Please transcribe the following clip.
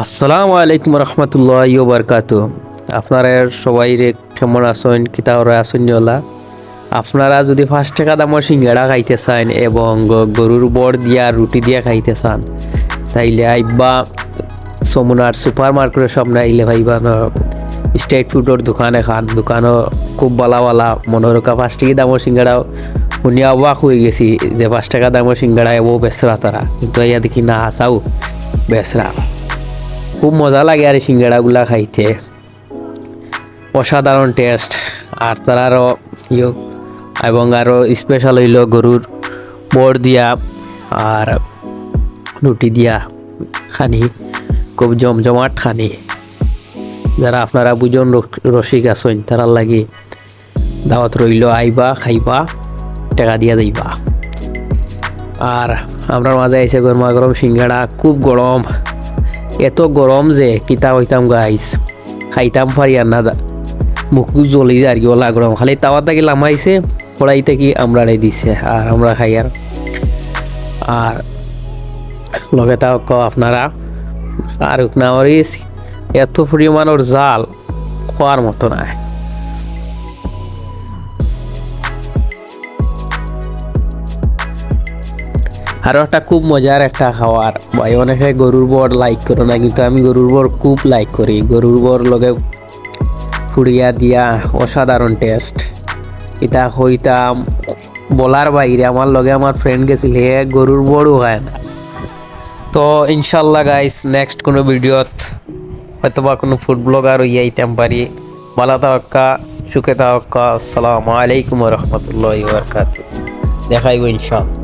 আসসালামু আলাইকুম রহমতুল্লাহ বারকাত আপনারা সবাই রে কেমন আসেন কিতা ওরা আসেন জলা? আপনারা যদি পাঁচ টাকা দামের সিঙ্গাড়া খাইতে চান এবং গরুর বর দিয়া রুটি দিয়া খাইতে চান, তাইলে আইবা সমুনার সুপার মার্কেটের সামনে আইলে ভাইবা স্ট্রিট ফুডের দোকান এখান দোকানও খুব বালা বালা মনোরকা পাঁচ টাকা দামের সিঙ্গাড়াও শুনিয়া অবাক হয়ে গেছি যে পাঁচ টাকা দামের সিঙ্গাড়া এবো বেসরা তারা। কিন্তু ইয়া দেখি না, হাসাও বেসরা খুব মজা লাগে আর সিঙ্গাড়াগুলা খাইতে। অসাধারণ টেস্ট। আর তারা আরও ইয়ে এবং আরও স্পেশাল হইল গরুর বর দিয়া আর রুটি দিয়া খানি, খুব জমজমাট খানি। যারা আপনারা বুঝন রসিক আছেন তারা লাগি দাওয়াত রইল, আইবা, খাইবা, টাকা দিয়া দিবা আর আমরা মাঝে আইসে গরমা গরম সিঙ্গাড়া, খুব গরম। এত গরম যে কিতা হইতাম গাইস খাইতাম পারি আর না মুখ জ্বলি যায় আর কি ওলা গরম। খালি তাওয়া থেকে লামাইছে কড়াই কি আমরা দিছে, আর আমরা খাই আর। আর লগে তাও ক আপনারা আর উকনাওয়ারিস এত পরিমাণর জাল খোয়ার মতো নাই। আরও একটা খুব মজার একটা খাওয়ার। ভাই, অনেকে গরুর বর লাইক করে না, কিন্তু আমি গরুর বর খুব লাইক করি। গরুর বর লগে ফুড়িয়া দিয়া অসাধারণ টেস্ট এটা হইতাম বলার বাইরে আমার লগে আমার ফ্রেন্ড গেছিল, হে গরুর বড়ও হয় না। তো ইনশাল্লাহ গাইস নেক্সট কোনো ভিডিওত হয়তো বা কোনো ফুড ব্লগার হইয়া আইতাম পারি। ভালো তাওয়াক্কা সুখে তাওয়াক্কা আসসালামু আলাইকুম রহমতুল্লাহ বরকাত দেখাইব ইনশাল্লাহ।